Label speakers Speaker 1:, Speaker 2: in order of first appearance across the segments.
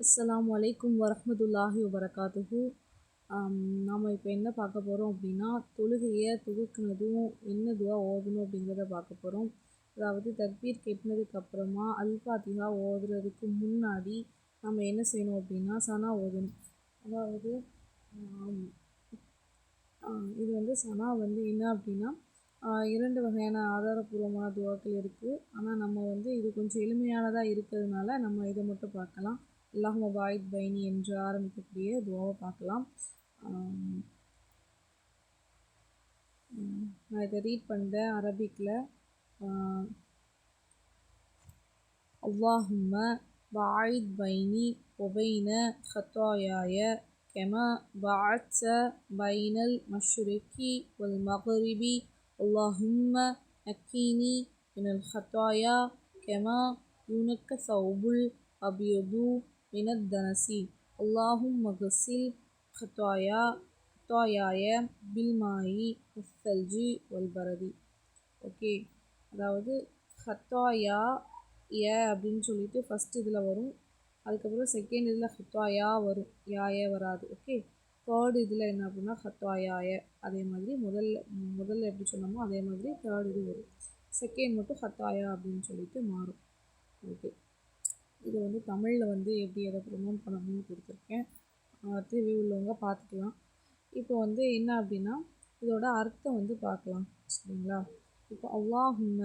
Speaker 1: அஸ்லாம் வலைக்கும் வரமத்துல்லாஹி வரகாத்துகு நாம் இப்போ என்ன பார்க்க போகிறோம் அப்படின்னா தொழுகையை துவக்குனதும் என்ன துவா ஓதணும் அப்படிங்கிறத பார்க்க போகிறோம் அதாவது தக்பீர் கெட்டினதுக்கு அப்புறமா ஓதுறதுக்கு முன்னாடி நம்ம என்ன செய்யணும் அப்படின்னா சனா ஓதணும். அதாவது இது வந்து சனா வந்து என்ன அப்படின்னா இரண்டு வகையான ஆதாரபூர்வமான துவாக்கள் இருக்குது ஆனால் நம்ம வந்து இது கொஞ்சம் எளிமையானதாக இருக்கிறதுனால நம்ம இதை மட்டும் பார்க்கலாம். அல்லாஹும பாயித் பைனி என்று ஆரம்பிக்கக்கூடிய துவாவை பார்க்கலாம் ஆம், ம், நான் இதை ரீட் பண்ணுறேன் அரபிக்கில் اللهم باعد بيني وبين خطاياي كما بعدت بين المشرق والمغرب اللهم نقني من الخطايا كما ينقى الثوب الأبيض من الدنس اللهم اغسل خطايا خطاياي بالماء والثلج والبرد ஓகே அதாவது ஹத்தாயா ஏ அப்படின்னு சொல்லிட்டு ஃபஸ்ட் இதில் வரும் அதுக்கப்புறம் செகண்ட் இதில் ஹத்வாயா வரும் யாயே வராது ஓகே தேர்ட் இதில் என்ன அப்படின்னா ஹத்வாயாய அதே மாதிரி முதல்ல முதல்ல எப்படி சொன்னோமோ அதே மாதிரி தேர்ட் இது வரும் செகண்ட் மட்டும் ஹத்தாயா அப்படின்னு சொல்லிட்டு மாறும் ஓகே இது வந்து தமிழில் வந்து எப்படி எதை ப்ரொமோட் பண்ணணும்னு கொடுத்துருக்கேன். டிவி உள்ளவங்க பார்த்துக்கலாம். இப்போ வந்து என்ன அப்படின்னா இதோட அர்த்தம் வந்து பார்க்கலாம். சரிங்களா? இப்போ அல்லாஹும்ம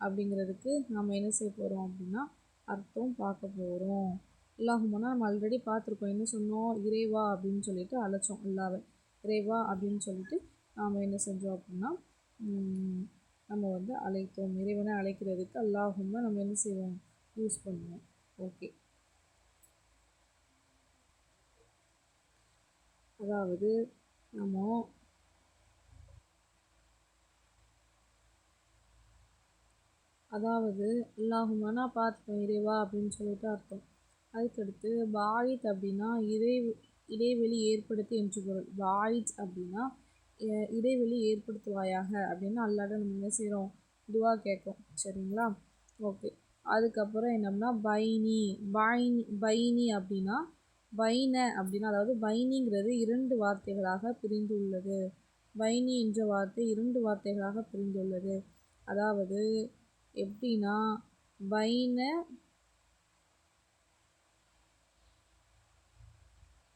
Speaker 1: அப்படிங்கிறதுக்கு நம்ம என்ன செய்ய போகிறோம் அப்படின்னா அர்த்தம் பார்க்க போகிறோம் அல்லாஹும்மனா நம்ம ஆல்ரெடி பார்த்துருக்கோம். என்ன சொன்னோம்? இறைவா அப்படின்னு சொல்லிட்டு அழைச்சோம் அல்லாவை. இறைவா அப்படின்னு சொல்லிட்டு நாம் என்ன செஞ்சோம் அப்படின்னா நம்ம வந்து அழைத்தோம். இறைவனை அழைக்கிறதுக்கு அல்லாஹும்ம நம்ம என்ன செய்வோம்? யூஸ் பண்ணுவோம். ஓகே அதாவது நம்ம அதாவது அல்லாஹுமானா பார்த்துட்டோம் இறைவா அப்படின்னு சொல்லிட்டு அர்த்தம். அதுக்கடுத்து பாயித் அப்படின்னா இடை இடைவெளி ஏற்படுத்தி என்று பொருள். பாயித் அப்படின்னா இடைவெளி ஏற்படுத்துவாயாக அப்படின்னு அல்லாட நம்ம என்ன செய்கிறோம் துவா கேட்கும் சரிங்களா? ஓகே அதுக்கப்புறம் என்னம்னா பைனி பைனி பைனி அப்படின்னா பைன அப்படின்னா அதாவது பைனிங்கிறது இரண்டு வார்த்தைகளாக பிரிந்து உள்ளது பைனி என்ற வார்த்தை இரண்டு வார்த்தைகளாக பிரிந்துள்ளது. அதாவது எப்படின்னா பைன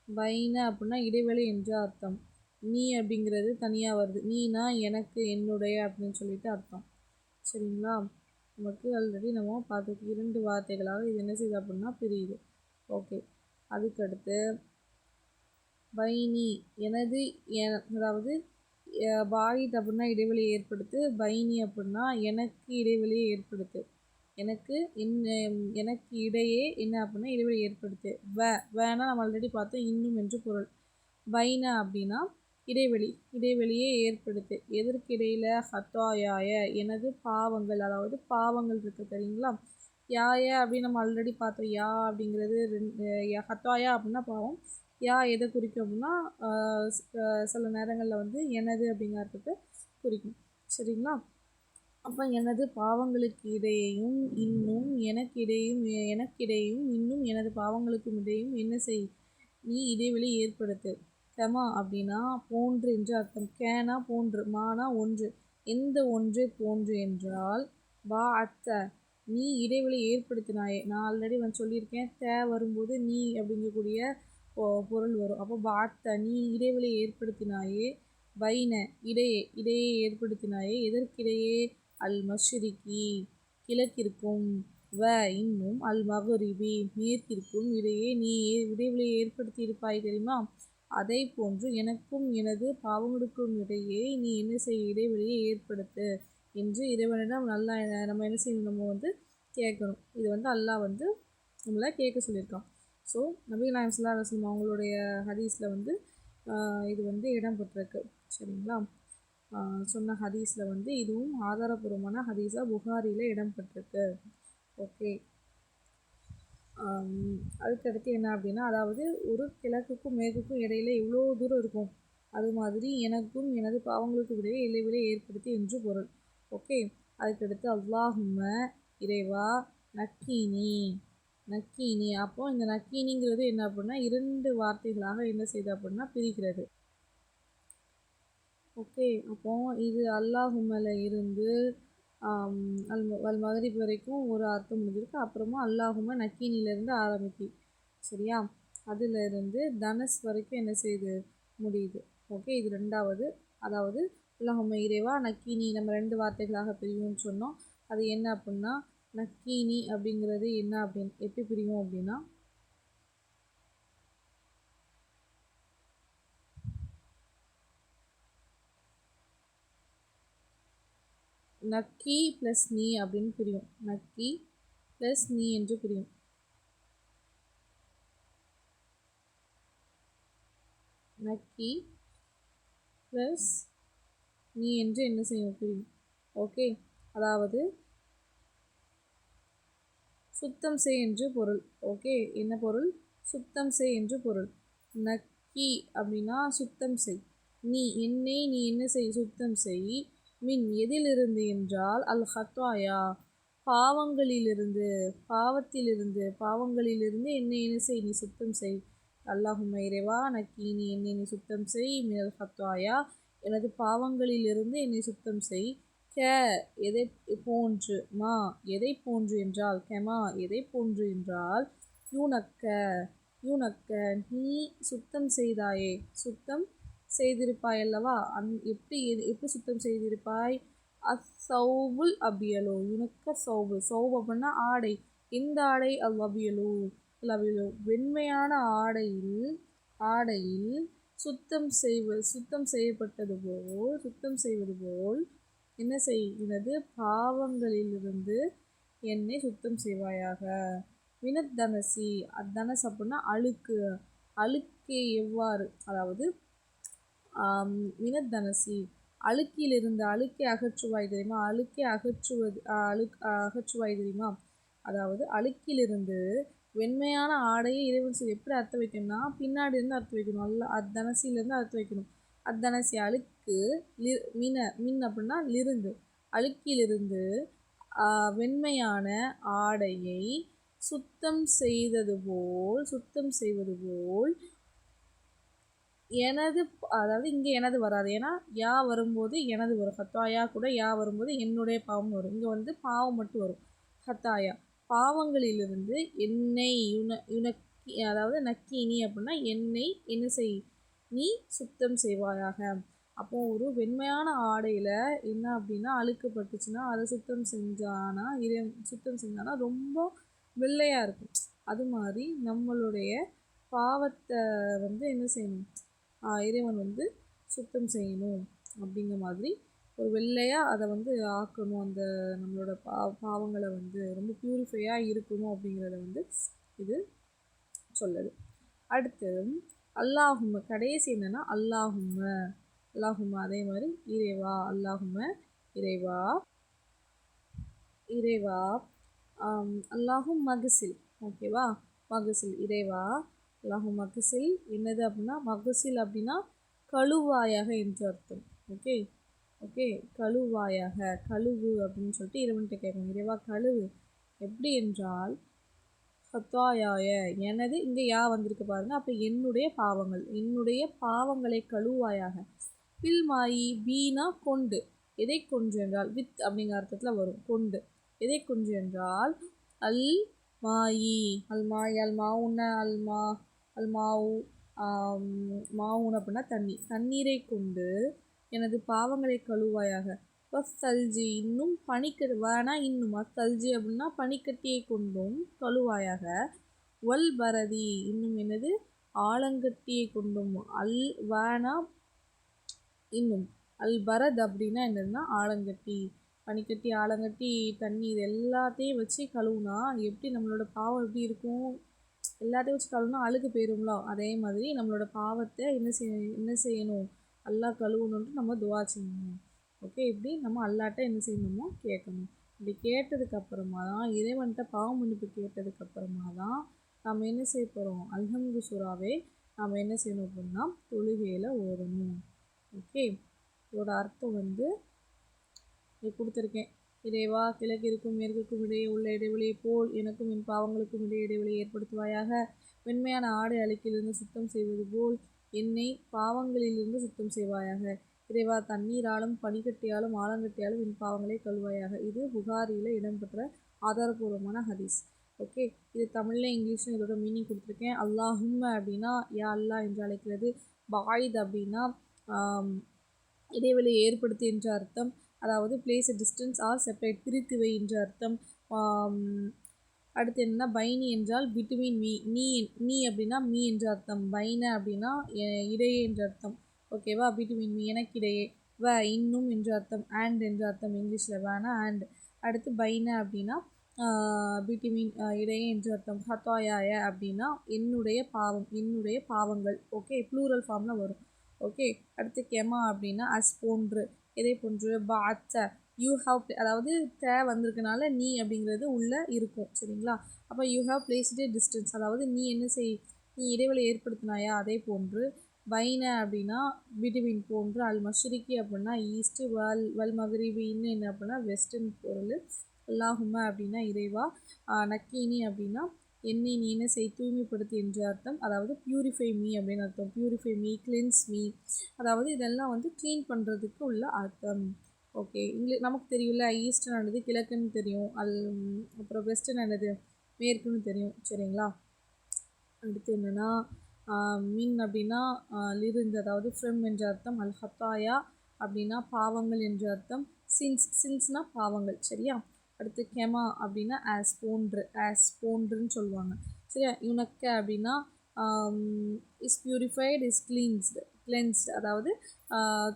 Speaker 1: பைன அப்படின்னா இடைவெளி என்று அர்த்தம். நீ அப்படிங்கிறது தனியாக வருது. நீனா எனக்கு என்னுடைய அப்படின்னு சொல்லிட்டு அர்த்தம். சரிங்களா? நமக்கு ஆல்ரெடி நம்ம பார்த்துருக்கு இரண்டு வார்த்தைகளாக இது என்ன செய்யுது அப்படின்னா பிரியுது. ஓகே அதுக்கடுத்து பைனி. எனது என- அதாவது அஹ், பாயித் அப்படின்னா இடைவெளி ஏற்படுத்து பைனி அப்படின்னா எனக்கு இடைவெளியை ஏற்படுத்து. எனக்கு என்ன எனக்கு இடையே என்ன அப்படின்னா இடைவெளி ஏற்படுத்து. வே வேணா நம்ம ஆல்ரெடி பார்த்தோம் இன்னும் என்று பொருள். பைனா அப்படின்னா இடைவெளி இடைவெளியை ஏற்படுத்து. எதற்கு இடையில ஹத்தாயாய எனது பாவங்கள் அதாவது பாவங்கள் இருக்கு தெரியுங்களா? யாய அப்படின்னு நம்ம ஆல்ரெடி பார்த்தோம். யா அப்படிங்கிறது ரெண்டு யா ஹத்தாயா அப்படின்னா பாவம். யா எதை குறிக்கும் அப்படின்னா சில நேரங்களில் வந்து எனது அப்படிங்கிறதுக்கு குறிக்கும். சரிங்களா? அப்போ எனது பாவங்களுக்கு இடையையும் இன்னும் எனக்கிடையும் எனக்கிடையும் இன்னும் எனது பாவங்களுக்கும் இடையும் என்ன செய்? நீ இடைவெளி ஏற்படுத்து. கமா அப்படின்னா போன்று என்று அர்த்தம். கேனா போன்று மானா ஒன்று. எந்த ஒன்று போன்று என்றால் வா அத்த நீ இடைவெளி ஏற்படுத்தினாயே. நான் ஆல்ரெடி வந்து சொல்லியிருக்கேன் தே வரும்போது நீ அப்படிங்கக்கூடிய பொருள் வரும். அப்போ பாத்த நீ இடைவெளி ஏற்படுத்தினாயே பைன இடையே இடையே ஏற்படுத்தினாயே எதற்கிடையே? அல் மஷ்ரிக்கி கிழக்கிற்கும் வ இன்னும் அல் மகரிபி மேற்கிற்கும் இடையே நீ ஏ- இடைவெளியை ஏற்படுத்தி இருப்பாய் தெரியுமா? அதை போன்று எனக்கும் எனது பாவங்களுக்கும் இடையே நீ என்ன செய்ய இடைவெளியை ஏற்படுத்து? என்று இறைவனிடம் நல்லா நம்ம என்ன செய்யணும்? நம்ம வந்து கேட்கணும். இது வந்து அல்லாஹ் வந்து நம்மளை கேட்க சொல்லியிருக்கான். ஸோ நபீ நாயம் சுல்லா அலுவலம் அவங்களுடைய ஹதீஸில் வந்து இது வந்து இடம்பெற்றிருக்கு சரிங்களா? சொன்ன ஹதீஸில் வந்து இதுவும் ஆதாரபூர்வமான ஹதீஸாக புகாரியில் இடம்பெற்றிருக்கு ஓகே. அதுக்கடுத்து என்ன அப்படின்னா அதாவது ஒரு கிழக்குக்கும் மேற்குக்கும் இடையில எவ்வளோ தூரம் இருக்கும். அது மாதிரி எனக்கும் எனது பாவங்களுக்கும் இடையே இடைவெளி ஏற்படுத்தி என்று பொருள். ஓகே அதுக்கடுத்து அல்லாஹும்ம இறைவா நக்கீனி நக்கீனி. அப்போது இந்த நக்கீனிங்கிறது என்ன அப்படின்னா இரண்டு வார்த்தைகளாக என்ன செய்யுது அப்படின்னா பிரிக்கிறது ஓகே அப்போ இது அல்லாஹுமல இருந்து அல் அல் மகரிப் வரைக்கும் ஒரு அர்த்தம் முடிஞ்சிருக்கு. அப்புறமா அல்லாஹும நக்கீனிலேருந்து ஆரம்பிக்கு சரியா? அதிலிருந்து தனஸ் வரைக்கும் என்ன செய்யுது முடியுது? ஓகே இது ரெண்டாவது. அதாவது அல்லாஹும இறைவா நக்கீனி நம்ம ரெண்டு வார்த்தைகளாக பிரிவோம்னு சொன்னோம். அது என்ன அப்படின்னா நக்கீனி அப்படிங்கிறது என்ன அப்படின்னு எப்படி பிரியும் அப்படின்னா நக்கி ப்ளஸ் நீ அப்படின்னு பிரியும். நக்கி ப்ளஸ் நீ என்று பிரியும். நக்கி ப்ளஸ் நீ என்று என்ன செய்யும்? பிரியும். ஓகே அதாவது சுத்தம் செய் என்று பொருள். ஓகே என்ன பொருள்? சுத்தம் செய் என்று பொருள். நக்கி அப்படின்னா சுத்தம் செய். நீ என்னை நீ என்ன செய்? சுத்தம் செய். மின் எதிலிருந்து என்றால் அல் ஹத்வாயா பாவங்களிலிருந்து பாவத்திலிருந்து பாவங்களிலிருந்து என்னை என்ன செய் நீ சுத்தம் செய். அல்லாஹும் இறைவா நக்கி நீ என்னை நீ சுத்தம் செய் மினல் ஹத்வாயா எனது பாவங்களிலிருந்து என்னை சுத்தம் செய். க எதை போன்று மா எதை போன்று என்றால் கெமா எதை போன்று என்றால் யூனக்க யூனக்க நீ சுத்தம் செய்தாயே சுத்தம் செய்திருப்பாய் அல்லவா? அந் எப்படி எப்படி சுத்தம் செய்திருப்பாய்? அசௌபுல் அபியலோ இணக்க சௌபு சௌப் அப்படின்னா ஆடை. இந்த ஆடை? அவ்வபியலோ அபியலோ. வெண்மையான ஆடையில் ஆடையில் சுத்தம் செய்வது சுத்தம் செய்யப்பட்டது போல் சுத்தம் செய்வது போல் என்ன செய்கிறது? பாவங்களிலிருந்து என்னை சுத்தம் செய்வாயாக. வினத்தனசி. அத்தனஸ் அப்படின்னா அழுக்கு. அழுக்கே எவ்வாறு? அதாவது வினத்தனசி அழுக்கிலிருந்து அழுக்கை அகற்றுவாய் தெரியுமா? அழுக்கை அகற்றுவது அழுக் அகற்றுவாய் தெரியுமா? அதாவது அழுக்கிலிருந்து வெண்மையான ஆடையை இறைவன் சொல்லி எப்படி அர்த்தம் வைக்கணும்னா பின்னாடி இருந்து அர்த்தம் வைக்கணும். அல்ல அத்தனசிலேருந்து அர்த்தம் வைக்கணும். அத்தனசி அழுக்கு லி மின மின் அப்படின்னா லிருந்து. அழுக்கிலிருந்து வெண்மையான ஆடையை சுத்தம் செய்தது போல் சுத்தம் செய்வது போல் எனது அதாவது இங்கே எனது வராது. ஏன்னா யா வரும்போது எனது வரும் ஹத்தாயா கூட யா வரும்போது என்னுடைய பாவம் வரும். இங்கே வந்து பாவம் மட்டும் வரும். ஹத்தாயா பாவங்களிலிருந்து என்னை யுன யுனக்கி அதாவது நக்கி நீ அப்படின்னா என்னை என்ன செய் நீ சுத்தம் செய்வாயாக. அப்போது ஒரு வெண்மையான ஆடையில் என்ன அப்படின்னா அழுக்குப்பட்டுச்சுன்னா அதை சுத்தம் செஞ்சானா இதை சுத்தம் செஞ்சானா ரொம்ப வெள்ளையாக இருக்கும். அது மாதிரி நம்மளுடைய பாவத்தை வந்து என்ன செய்யணும்? இறைவன் வந்து சுத்தம் செய்யணும் அப்படிங்கிற மாதிரி ஒரு வெள்ளையாக அதை வந்து ஆக்கணும். அந்த நம்மளோட பா பாவங்களை வந்து ரொம்ப ப்யூரிஃபையாக இருக்கணும் அப்படிங்கிறத வந்து இது சொல்லுது. அடுத்து அல்லாஹும கடைசி என்னென்னா அல்லாஹும அல்லாஹும அதே மாதிரி இறைவா அல்லாஹும இறைவா இறைவா அல்லாஹும் மகசில் ஓகேவா? மகசில் இறைவா அல்லாஹும் மகசில் என்னது அப்படின்னா மகசில் அப்படின்னா கழுவாயாக என்று அர்த்தம். ஓகே? ஓகே? கழுவாயாக கழுவு அப்படின்னு சொல்லிட்டு இறைவன்கிட்ட கேட்கணும். இறைவா கழுவு. எப்படி என்றால் ஹத்தாயாய எனது இங்கே யா வந்திருக்கு பாருங்க. அப்போ என்னுடைய பாவங்கள் என்னுடைய பாவங்களை கழுவாயாக. பில்மாயி பீனா கொண்டு. எதை கொன்று என்றால் வித் அப்படிங்கிற அர்த்தத்தில் வரும். கொண்டு. எதை கொன்று என்றால் அல் மாயி. அல் மாய் அல் அல்மா அல் மா. அது மாவு மாவுன் அப்படின்னா தண்ணி. தண்ணீரை கொண்டு எனது பாவங்களை கழுவாயாக. வஸ்தல்ஜி இன்னும் பனிக்கட்டு வேணா இன்னும் அஸ்தல்ஜி அப்படின்னா பனிக்கட்டியை கொண்டும் கழுவாயாக. வல் பரதி இன்னும் என்னது ஆலங்கட்டியை கொண்டும் அல் வேணா இன்னும். அல் பரத் அப்படின்னா என்னதுன்னா ஆலங்கட்டி. பனிக்கட்டி ஆலங்கட்டி தண்ணி இது எல்லாத்தையும் வச்சு கழுவுனா எப்படி நம்மளோட பாவம் எப்படி இருக்கும்? எல்லாத்தையும் வச்சு கழுவுனா அழுக்கு போயிரும்ல? அதே மாதிரி நம்மளோட பாவத்தை என்ன செய்ய என்ன செய்யணும்? அல்லா கழுவணுன்ட்டு நம்ம துவா செய்யணும். ஓகே? இப்படி நம்ம அல்லாட்ட என்ன செய்யணுமோ கேட்கணும். இப்படி கேட்டதுக்கப்புறமா தான் இறைவன்கிட்ட பாவ மன்னிப்பு கேட்டதுக்கப்புறமா தான் நம்ம என்ன செய்ய போகிறோம் அல்ஹம்து சுறாவே நாம் என்ன செய்யணும் அப்படின்னா தொழுகையில் ஓடணும் ஓகே? இதோட அர்த்தம் வந்து கொடுத்துருக்கேன். இறைவா கிழக்கிற்கும் மேற்கிற்கும் இடையே உள்ள இடைவெளியை போல் எனக்கும் என் பாவங்களுக்கும் இடையே இடைவெளியை ஏற்படுத்துவாயாக. வெண்மையான ஆடை அழுக்கிலிருந்து சுத்தம் செய்வது போல் என்னை பாவங்களிலிருந்து சுத்தம் செய்வாயாக. இறைவா தண்ணீராலும் பனிக்கட்டியாலும் ஆலங்கட்டியாலும் என் பாவங்களை கழுவாயாக. இது புகாரியில் இடம்பெற்ற ஆதாரபூர்வமான ஹதீஸ். ஓகே? இது தமிழில் இங்கிலீஷில் இதோட மீனிங் கொடுத்துருக்கேன். அல்லாஹும் அப்படின்னா யா அல்லா என்று அழைக்கிறது. பாயித் அப்படின்னா இடைவெளியை ஏற்படுத்தி என்ற அர்த்தம். அதாவது பிளேஸ் டிஸ்டன்ஸ் ஆர் செப்பரேட் பிரித்து வை என்ற அர்த்தம். அடுத்து என்னென்னா பைனி என்றால் பிட்வீன் மீ நீ நீ அப்படின்னா மீ என்று அர்த்தம். பைன அப்படின்னா இடையே என்ற அர்த்தம். ஓகேவா பிட்வீன் மீ எனக்கிடையே. வ இன்னும் என்று அர்த்தம். அண்ட் என்று அர்த்தம். இங்கிலீஷில் வேணா அண்ட் அடுத்து பைன அப்படின்னா பிட்வீன் இடையே என்று அர்த்தம். ஹத்தாயாய அப்படின்னா என்னுடைய பாவம் என்னுடைய பாவங்கள். ஓகே ப்ளூரல் ஃபார்மில் வரும். ஓகே அடுத்து கெமா அப்படின்னா அஸ் போன்று. இதே போன்று பாத்த யூ ஹாவ் அதாவது தே வந்திருக்கனால நீ அப்படிங்கிறது உள்ளே இருக்கும் சரிங்களா? அப்போ யூ ஹாவ் பிளேஸ்டு டிஸ்டன்ஸ் அதாவது நீ என்ன செய் நீ இடைவெளி ஏற்படுத்தினாயா? அதே போன்று பைன அப்படின்னா பிட்வீன் போன்று அல் மஷ்ரிக்கி அப்படின்னா ஈஸ்ட்டு வல் வல் மகரிபின்னு என்ன அப்படின்னா வெஸ்டர்ன் பொருள். அல்லாஹுமா அப்படின்னா இறைவா. நக்கீனி அப்படின்னா என்னை நீ என்ன செய் தூய்மைப்படுத்து என்று அர்த்தம். அதாவது பியூரிஃபை மீ அப்படின்னு அர்த்தம். பியூரிஃபை மீ கிளென்ஸ் மீ அதாவது இதெல்லாம் வந்து க்ளீன் பண்ணுறதுக்கு உள்ள அர்த்தம். ஓகே இங்கிலீஷ் நமக்கு தெரியும்ல ஈஸ்டர்ன் ஆனது கிழக்குன்னு தெரியும். அல் அப்புறம் வெஸ்டர்ன் ஆனது மேற்குன்னு தெரியும். சரிங்களா? அடுத்து என்னென்னா மீன் அப்படின்னா லிருந்து அதாவது ஃப்ரம் என்ற அர்த்தம். அல் ஹத்தாயா அப்படின்னா பாவங்கள் என்ற அர்த்தம். சின்ஸ் சின்ஸ்னால் பாவங்கள். சரியா? அடுத்து கெமா அப்படின்னா ஆஸ் போன்று ஆஸ் போன்றுன்னு சொல்லுவாங்க. சரியா? யுனக்க அப்படின்னா is purified is cleansed cleansed அதாவது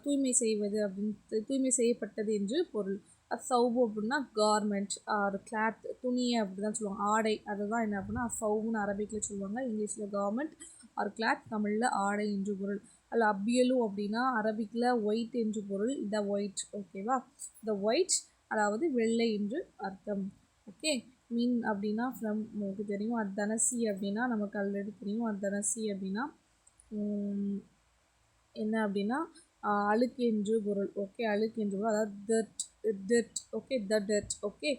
Speaker 1: தூய்மை செய்வது அப்படின்னு தூய்மை செய்யப்பட்டது என்று பொருள். சவுபு அப்படின்னா கார்மெண்ட் ஆர் கிளாத் துணியை அப்படி தான் சொல்லுவாங்க. ஆடை அதை தான் என்ன அப்படின்னா சவுன்னு அரபிக்கில் சொல்லுவாங்க. இங்கிலீஷில் கார்மெண்ட் ஆர் கிளாத் தமிழில் ஆடை என்று பொருள். அல்ல அப்பியலு அப்படின்னா அரபிக்கில் ஒயிட் என்று பொருள். த ஒயிட் ஓகேவா த ஒயிட் அதாவது வெள்ளை என்று அர்த்தம். ஓகே? மீன் அப்படின்னா ஃப்ரம் உங்களுக்கு தெரியும். அத்தனசி அப்படின்னா நமக்கு ஆல்ரெடி தெரியும். அத்தனசி அப்படின்னா என்ன அப்படின்னா அழுக்கு என்று பொருள். ஓகே? அழுக்கு என்று பொருள். அதாவது that dead okay? The dead okay?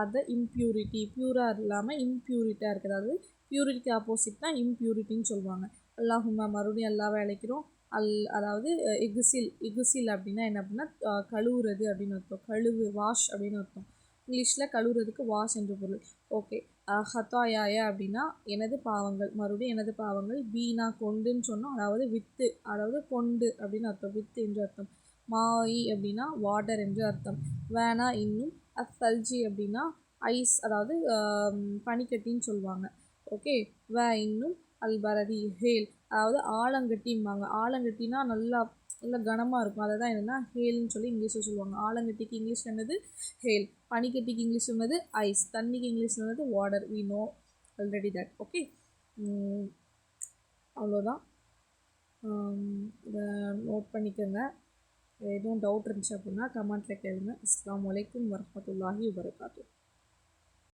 Speaker 1: அது இம்ப்யூரிட்டி ப்யூராக இல்லாமல் இம்ப்யூரிட்டாக இருக்குது. அதாவது ப்யூரிட்டி ஆப்போசிட் தான் இம்ப்யூரிட்டின்னு சொல்லுவாங்க. அல்லாஹுமா மறுபடியும் எல்லா வேலைக்கிறோம். அல் அதாவது எகுசில் இகுசில் அப்படின்னா என்ன அப்படின்னா கழுவுறது அப்படின்னு அர்த்தம். கழுவு வாஷ் அப்படின்னு அர்த்தம். இங்கிலீஷில் கழுவுறதுக்கு வாஷ் என்று பொருள். ஓகே. ஹத்தாயாய அப்படின்னா எனது பாவங்கள். மறுபடியும் எனது பாவங்கள் பீனா கொண்டுன்னு சொன்னோம். அதாவது வித்து. அதாவது கொண்டு அப்படின்னு அர்த்தம். வித்து என்று அர்த்தம். மாயி அப்படின்னா வாட்டர் என்று அர்த்தம். வேணா இன்னும். அஃபல்ஜி அப்படின்னா ஐஸ். அதாவது பனிக்கட்டின்னு சொல்லுவாங்க. ஓகே. வே இன்னும். அல்பரதி ஹேல். அதாவது ஆலங்கட்டிம்பாங்க. ஆலங்கட்டினா நல்லா நல்லா கனமாக இருக்கும். அதை தான் என்னென்னா ஹேல்னு சொல்லி இங்கிலீஷில் சொல்லுவாங்க. ஆலங்கட்டிக்கு இங்கிலீஷ் என்னது? ஹேல். பனிக்கட்டிக்கு இங்கிலீஷ் என்னது? ஐஸ். தண்ணிக்கு இங்கிலீஷ் என்னது? Water. We know already that okay அவ்வளோதான். இதை நோட் பண்ணிக்கோங்க. எதுவும் டவுட் இருந்துச்சு அப்படின்னா கமெண்ட்டில் கேளுங்க. அஸ்லாம் வலைக்கம் வரமத்துல்லாஹி வரகாத்தூ